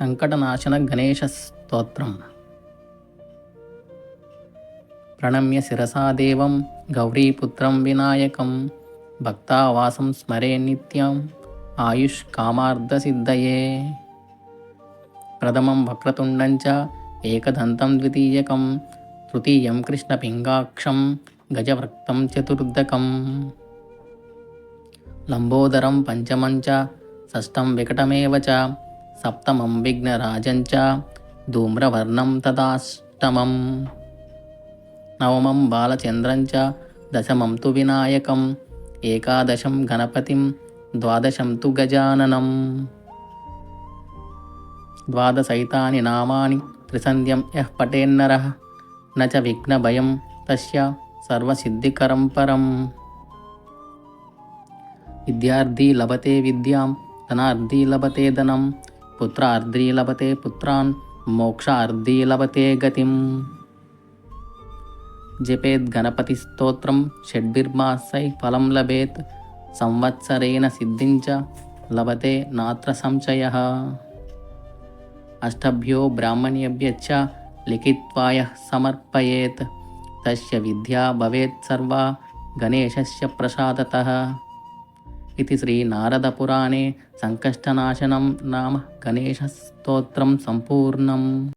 సంకటనాశన గణేశ స్తోత్రం ప్రణమ్య శిరసాదేవం గౌరీపుత్రం వినాయకం భక్తావాసం స్మరే నిత్యం ఆయుష్ కామార్థసిద్ధయే ప్రథమం వక్రతుండం ఏకదంతం ద్వితీయకం తృతీయం కృష్ణపింగాక్షం గజవృక్తం చతుర్దకం. లంబోదరం పంచమం చ షష్టం వికటమేవ చ సప్తమం విఘ్నరాజంచ ధూమ్రవర్ణం తదాష్టమం నవమం బాలచంద్రంచ దశమం తు వినాయకం ఏకాదశం గణపతిం ద్వాదశం తు గజాననం ద్వాదశైతాని నామాని త్రిసంధ్యం యః పటేన్నర నచ విఘ్నభయం తస్య సర్వసిద్ధికరం పరం విద్యార్థి లభతే విద్యాం ధనార్థి లభతే ధనం పుత్రార్థి లభతే పుత్రాన్ మోక్షార్థి లభతే గతిం. జపేద్ గణపతి స్తోత్రం షడ్భిర్మాసై ఫలం లభేత్ సంవత్సరేణ సిద్ధించ లభతే నాత్ర సంశయ. అష్టభ్యో బ్రాహ్మణ్యభ్యచ్చ లిఖిత్వాయ సమర్పయేత్ తస్య విద్యా భవేత్ సర్వా గణేశస్య ప్రసాదతః. ఇది శ్రీ శ్రీనారదపురాణే సంకష్టనాశనం నామ గణేశస్తోత్రం సంపూర్ణం